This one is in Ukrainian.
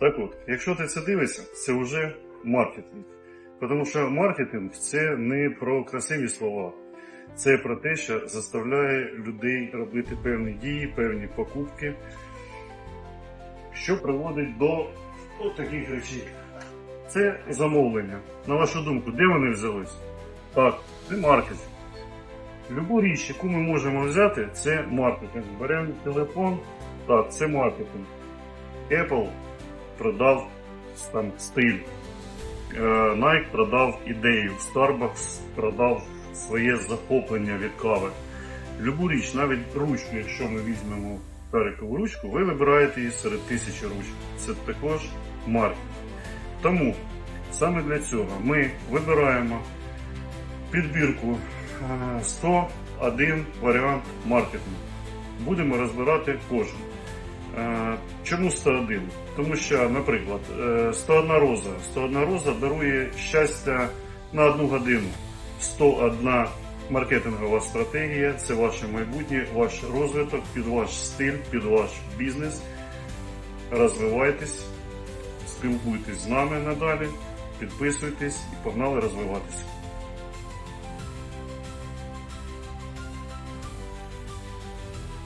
Так от, якщо ти це дивишся, це вже маркетинг. Тому що маркетинг це не про красиві слова. Це про те, що заставляє людей робити певні дії, певні покупки, що приводить до от таких речей. Це замовлення. На вашу думку, де вони взялись? Так, це маркетинг. Любу річ, яку ми можемо взяти, це маркетинг. Беремо телефон, так, це маркетинг. Apple продав там стиль. Е, Nike продав ідею, Starbucks продав своє захоплення від кави. Любу річ, навіть ручку, якщо ми візьмемо перекову ручку, ви вибираєте її серед тисячі ручок. Це також маркетинг. Тому саме для цього ми вибираємо підбірку е, 101 варіант маркетингу. Будемо розбирати кожен. Е, Чому 101? Тому що, наприклад, е, 101 роза. 101 роза дарує щастя на одну годину. 101 маркетингова стратегія це ваше майбутнє, ваш розвиток, під ваш стиль, під ваш бізнес. Розвивайтесь, спілкуйтесь з нами надалі, підписуйтесь і погнали розвиватися.